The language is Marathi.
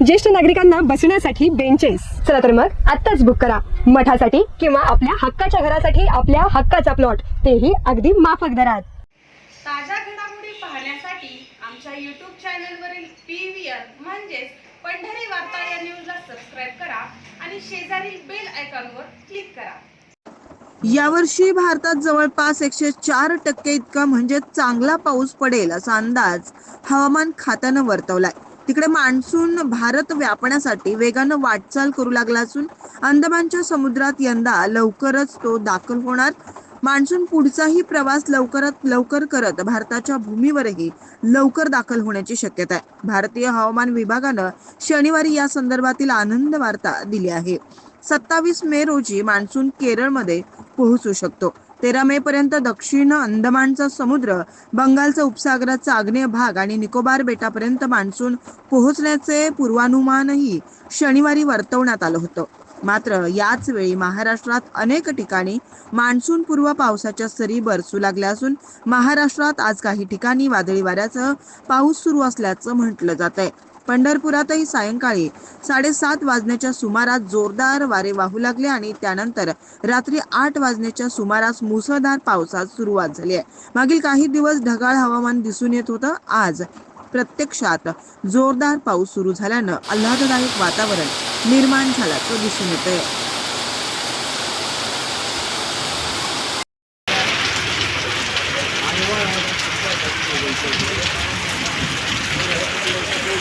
ज्येष्ठ नागरिकांना बसण्यासाठी बेंचेस चला तर मग आत्ताच बुक करा. मठासाठी किंवा आपल्या हक्काच्या घरासाठी आपल्या हक्काचा प्लॉट तेही अगदी माफक दरात. ताज्या घडामोडी पाहण्यासाठी आमच्या यूट्यूब चॅनलवरील पी व्ही आर म्हणजेच पंढरी वार्ता या न्यूजला सबस्क्राईब करा आणि शेजारील बेल आयकॉनवर क्लिक करा. यावर्षी भारतात जवळपास एकशे चार टक्के इतका म्हणजे चांगला पाऊस पडेल असा अंदाज हवामान खात्यानं वर्तवलाय. तिकडे मान्सून भारत व्यापण्यासाठी वेगानं वाटचाल करू लागला असून अंदमानच्या समुद्रात यंदा लवकरच तो दाखल होणार. मान्सून पुढचाही प्रवास लवकरात लवकर करत भारताच्या भूमीवरही लवकर दाखल होण्याची शक्यता आहे. भारतीय हवामान विभागानं शनिवारी या संदर्भातील आनंद वार्ता दिली आहे. सत्तावीस मे रोजी मान्सून केरळमध्ये पोहोचू शकतो. तेरा मे पर्यंत दक्षिण अंदमानचा समुद्र बंगालचा उपसागराचा आग्नेय भाग आणि निकोबार बेटापर्यंत मान्सून पोहोचण्याचे पूर्वानुमानही शनिवारी वर्तवण्यात आलं होतं. मात्र याच वेळी महाराष्ट्रात अनेक ठिकाणी मान्सून पूर्व पावसाच्या सरी बरसू लागल्या असून महाराष्ट्रात आज काही ठिकाणी वादळी वाऱ्यासह पाऊस सुरू असल्याचं म्हटलं जात आहे पंढरपुरातही सायंकाळी साडेसात वाजण्याच्या सुमारास जोरदार वारे वाहू लागले आणि त्यानंतर रात्री आठ वाजण्याच्या सुमारास मुसळधार पावसात सुरुवात झाली आहे मागील काही दिवस ढगाळ हवामान दिसून येत होतं आज प्रत्यक्षात जोरदार पाऊस सुरू झाल्यानं आल्हाददायक वातावरण निर्माण झाल्याचं दिसून येतंय Thank you.